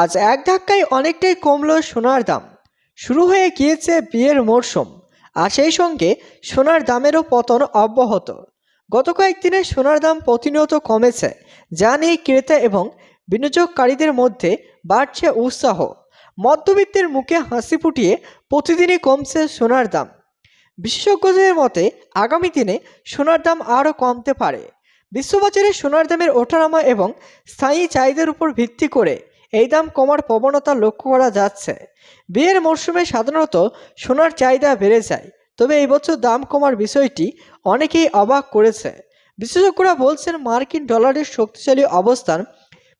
আজ এক ধাক্কায় অনেকটাই কমলো সোনার দাম। শুরু হয়ে গিয়েছে বিয়ের মরশুম আর সেই সঙ্গে সোনার দামেরও পতন অব্যাহত। গত কয়েকদিনে সোনার দাম প্রতিনিয়ত কমেছে, যা নিয়ে ক্রেতা এবং বিনিয়োগকারীদের মধ্যে বাড়ছে উৎসাহ। মধ্যবিত্তের মুখে হাসি ফুটিয়ে প্রতিদিনই কমছে সোনার দাম। বিশেষজ্ঞদের মতে, আগামী দিনে সোনার দাম আরও কমতে পারে। বিশ্ববাজারে সোনার দামের ওঠানামা এবং স্থায়ী চাহিদার উপর ভিত্তি করে এই দাম কমার প্রবণতা লক্ষ্য করা যাচ্ছে। বিয়ের মরশুমে সাধারণত সোনার চাহিদা বেড়ে যায়, তবে এই বছর দাম কমার বিষয়টি অনেকেই অবাক করেছে। বিশেষজ্ঞরা বলছেন, মার্কিন ডলারের শক্তিশালী অবস্থান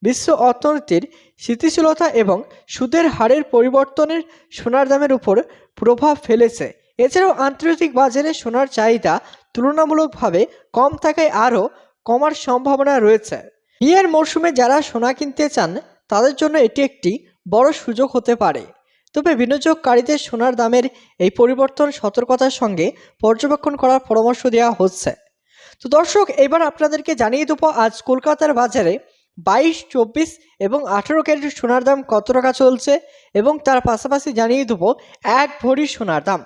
বিশ্ব অর্থনীতির স্থিতিশীলতা এবং সুদের হারের পরিবর্তনের সোনার দামের উপর প্রভাব ফেলেছে। এছাড়াও আন্তর্জাতিক বাজারে সোনার চাহিদা তুলনামূলকভাবে কম থাকায় আরও কমার সম্ভাবনা রয়েছে। বিয়ের মরশুমে যারা সোনা কিনতে চান তাদের জন্য এটি একটি বড় সুযোগ হতে পারে। তবে বিনিয়োগকারীদের সোনার দামের এই পরিবর্তন সতর্কতার সঙ্গে পর্যবেক্ষণ করার পরামর্শ দেওয়া হচ্ছে। তো দর্শক, এবার আপনাদেরকে জানিয়ে দেবো, আজ কলকাতার বাজারে বাইশ, চব্বিশ এবং আঠেরো ক্যারেট সোনার দাম কত টাকা চলছে এবং তার পাশাপাশি জানিয়ে দেবো, এক ভরি সোনার দাম।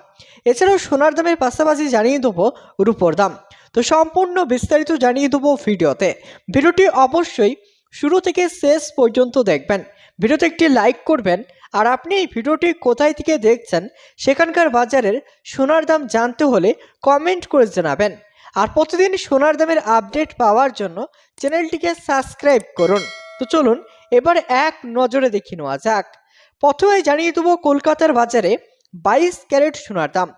এছাড়াও সোনার দামের পাশাপাশি জানিয়ে দেবো, রূপোর দাম। তো সম্পূর্ণ বিস্তারিত জানিয়ে দেবো ভিডিওতে। ভিডিওটি অবশ্যই শুরু থেকে শেষ পর্যন্ত দেখবেন। ভিডিওতে একটি লাইক করবেন। আর আপনি এই ভিডিওটি কোথায় থেকে দেখছেন, সেখানকার বাজারের সোনার দাম জানতে হলে কমেন্ট করে জানাবেন। আর প্রতিদিন সোনার দামের আপডেট পাওয়ার জন্য চ্যানেলটিকে সাবস্ক্রাইব করুন। তো চলুন, এবার এক নজরে দেখে নেওয়া যাক। প্রথমে জানিয়ে দেবো কলকাতার বাজারে বাইশ ক্যারেট সোনার দাম।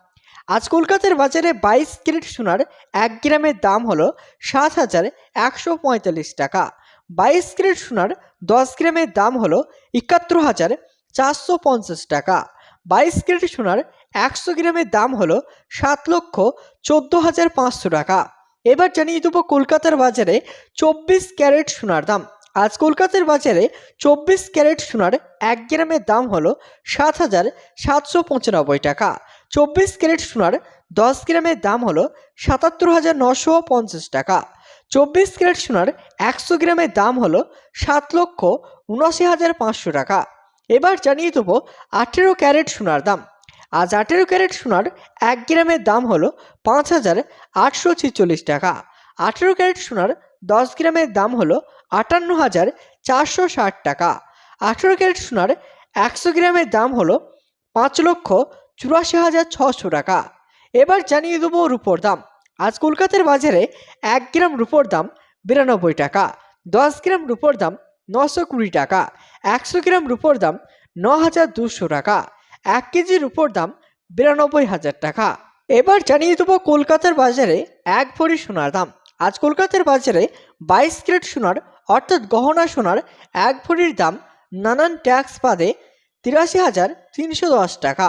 আজ কলকাতার বাজারে বাইশ ক্যারেট সোনার এক গ্রামের দাম হলো সাত হাজার একশো পঁয়তাল্লিশ টাকা। বাইশ ক্যারেট সোনার দশ গ্রামের দাম হলো একাত্তর হাজার চারশো পঞ্চাশ টাকা। বাইশ ক্যারেট সোনার একশো গ্রামের দাম হলো সাত লক্ষ চোদ্দ হাজার পাঁচশো টাকা। এবার জানিয়ে দেবো কলকাতার বাজারে চব্বিশ ক্যারেট সোনার দাম। আজ কলকাতার বাজারে চব্বিশ ক্যারেট সোনার এক গ্রামের দাম হলো সাত হাজার সাতশো পঁচানব্বই টাকা। চব্বিশ ক্যারেট সোনার দশ গ্রামের দাম হলো সাতাত্তর হাজার নশো পঞ্চাশ টাকা। চব্বিশ ক্যারেট সোনার একশো গ্রামের দাম হলো সাত লক্ষ উনআশি হাজার পাঁচশো টাকা। এবার জানিয়ে দেবো আঠেরো ক্যারেট সোনার দাম। আজ আঠেরো ক্যারেট সোনার এক গ্রামের দাম হলো পাঁচ হাজার আটশো ছেচল্লিশ টাকা। আঠেরো ক্যারেট সোনার দশ গ্রামের দাম হলো আটান্ন হাজার চারশো ষাট টাকা। আঠেরো ক্যারেট সোনার একশো গ্রামের দাম হলো পাঁচ লক্ষ চুরাশি হাজার ছশো টাকা। এবার জানিয়ে দেবো রুপোর দাম। আজ কলকাতার বাজারে এক গ্রাম রুপোর দাম বিরানব্বই টাকা, দশ গ্রাম রুপোর দাম নশো কুড়ি টাকা, একশো গ্রাম রুপোর দাম ন হাজার দুশো টাকা, এক কেজি রুপোর দাম বিরানব্বই হাজার টাকা। এবার জানিয়ে দেবো কলকাতার বাজারে এক ভরি সোনার দাম। আজ কলকাতার বাজারে বাইশ ক্যারেট সোনার অর্থাৎ গহনা সোনার এক ভরির দাম নানান ট্যাক্স বাদে তিরাশি হাজার তিনশো দশ টাকা।